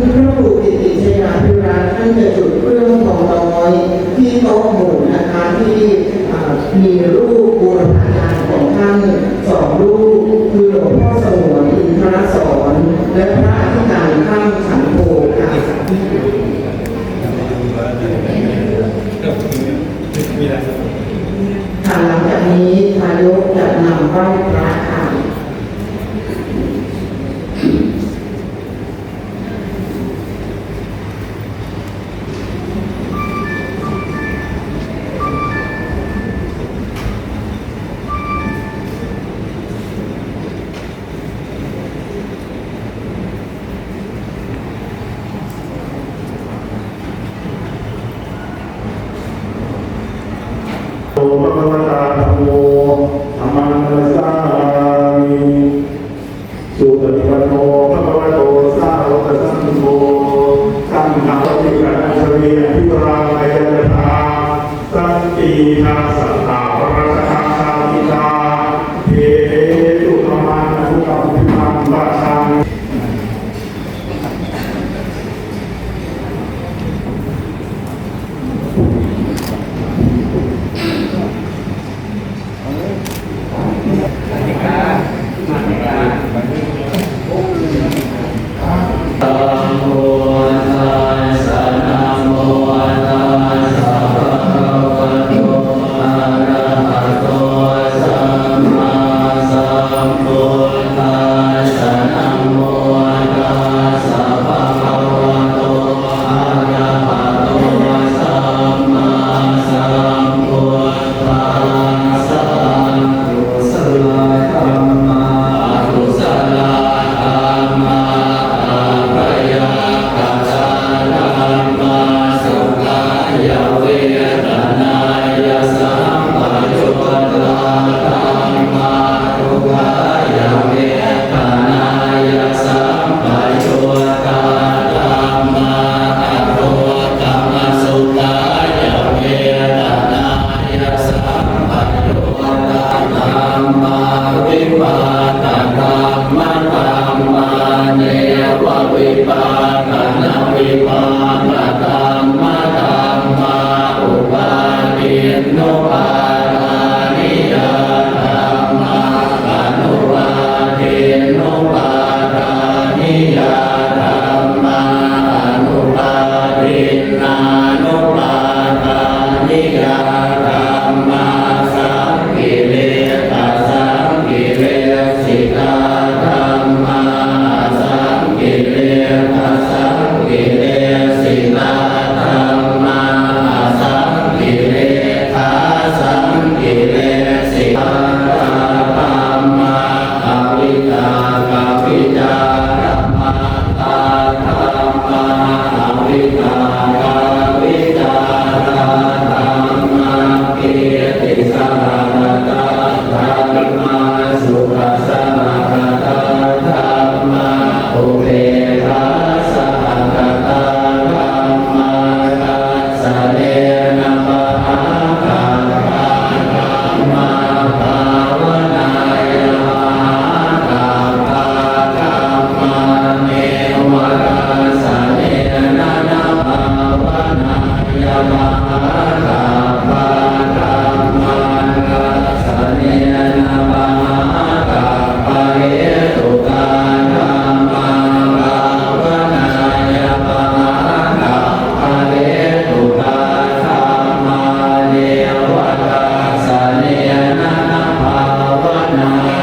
พระครูกิติชยาภิรัตน์ท่านจะจุดเครื่องทองน้อย ที่โต๊ะหมู่นะคะที่อ่ามีรูปบูรพาจารย์ของท่านสองรูปคือหลวงพ่อสงวนอินทรสอนและพระอธิการข้างฉันโพค่ะมีอะไรค่ะหลังจากนี้ทายกจะนำไหว้พระ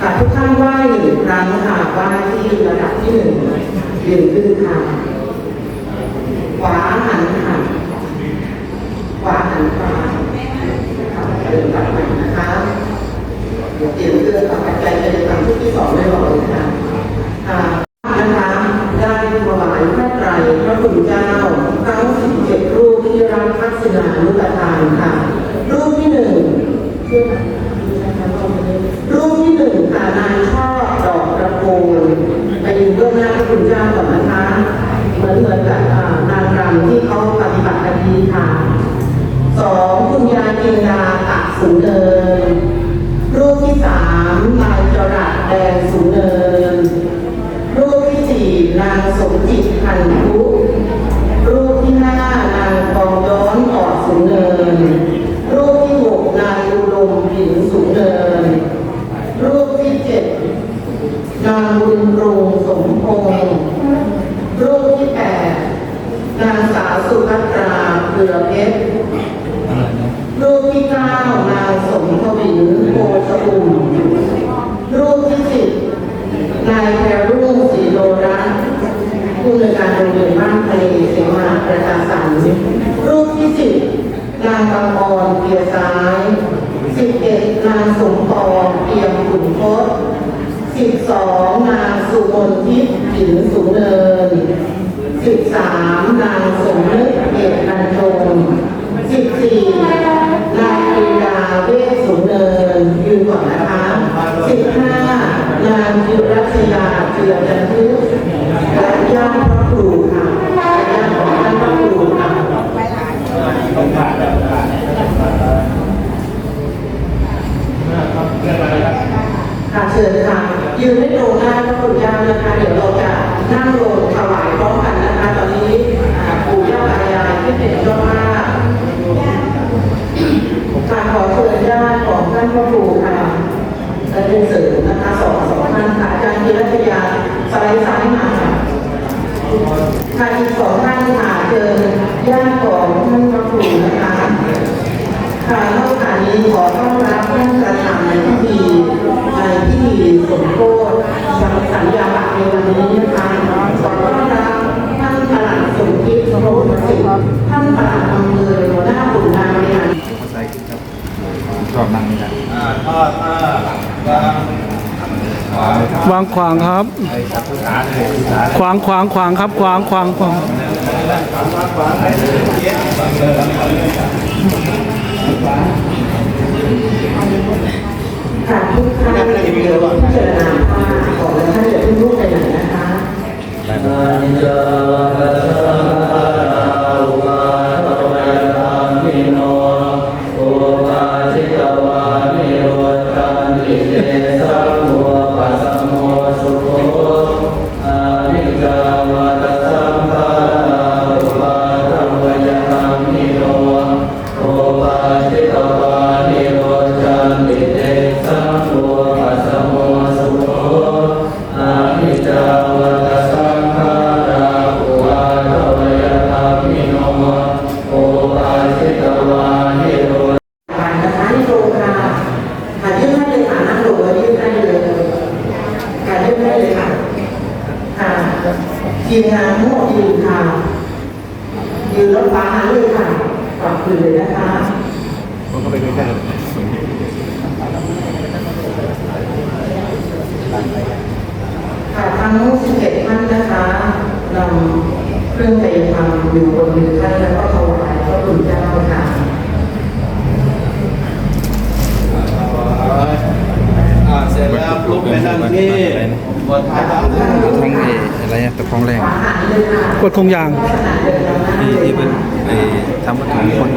ค่ะทุกท่านไหว้หนึ่งครั้งค่ะไหว้ที่ระดับที่หนึ่งยืนขึ้นค่ะขวาหันค่ะขวาหันขวาเดินกลับมานะคะเดี๋ยวเตรียมเครื่องเอาปัจจัยไปในครั้งที่สองไม่บอกเลยค่ะค่ะนะคะได้ถวายพระไตรพระคุณเจ้าทั้งสิบเจ็ดรูปที่รับทักษิณานุปทานค่ะ รูปที่หนึ่ง รูปที่หนึ่งค่ะนางช่อดอกกระโปรงไปยืนเบื้องหน้าพระคุณเจ้าก่อนนะคะเหมือนเหมือนกับนางรำที่เขาปฏิบัติกันดีค่ะสองคุณยายจินดาตักสูงเนินรูปที่สามนายจรัสแดงสูงเนิน รูปที่สี่นางสมจิตพันธุรูปที่ห้านางทองย้อนออดสูงเนิน รูปที่หกนางอุดมผินสูงเนิน รูปที่เจ็ดนางบุญรงสมพงษ์รูปที่แปดนาง สุภัตราเกลือเพชรรูปที่เก้านางสมทวินโพชอุ่มรูปที่สิบนายแพรรุ่งศรีโลรัตน์ผู้อำนการโรงเรียนบ้านทะเลเสมาประชาสันรูปที่สิบนางกำออนเปียซ้ายสิบเอ็ดนางสมปองเปียมขุนทศสิบสองนางสุมนทิพย์ผินสูงเนิน สิบสามนางสมนึกเอกนันทงสิบสี่นายปรีดาเวชสูงเนินยืนก่อนนะคะสิบห้านางยุรัชยาเจือจันทึกและญาติพระครูค่ะและญาติของท่านพระครูค่ะค่ะเชิญค่ะ ยืนให้ตรงหน้าพระคุณเจ้านะคะ เดี๋ยวเราจะนั่งลงถวายพร้อมกันนะคะ ตอนนี้อ่าปู่ย่าตายายที่เป็นเจ้าภาพค่ะขอเชิญญาติของท่านพระครูค่ะและเป็นเสริมนะคะสองสองท่านค่ะอาจารย์ธีรัชยาสไลด์ซ้ายมาค่ะค่ะอีกสองท่านค่ะเชิญญาติของท่านพระครูนะคะ ค่ะนอกจากนี้ขอต้อนรับท่านประธานในพิธีในพิธีสมโภชสังสัญญาบัตรในวันนี้นะคะขอต้อนรับท่านประหลัดสมคิดสมบูรณ์สิทธิ์ท่านประหลัดอำเภอหัวหน้ากลุ่มงานบริหาร ชอบนั่งนี่นะ วางขวางครับ ขวางขวางขวางครับขวางขวางขวางค่ะทุกท่านเดี๋ยวพิจารณาว่าขอท่านอย่าเพิ่งลุกไปไหนนะคะ ค่ะยื่นให้เลยค่ะนั่งลงแล้วยื่นให้เลยค่ะยื่นให้เลยค่ะค่ะทีมงานทั้งหมดยืนค่ะยืนรถฟ้าเลยค่ะกลับคืนเลยนะคะผมก็ไปใกล้ๆเลยค่ะทั้ง11ท่านนะคะนำเครื่องกายภาพอยู่บนมือท่านแล้วก็ถวายพระคุณเจ้าค่ะ อ่าเสร็จแล้ว ลบไปทางที่ทั้งเออะไรอะตะพองแรงกดคงยาง ที่ที่เป็นไอ้ทำวัตถุมงคล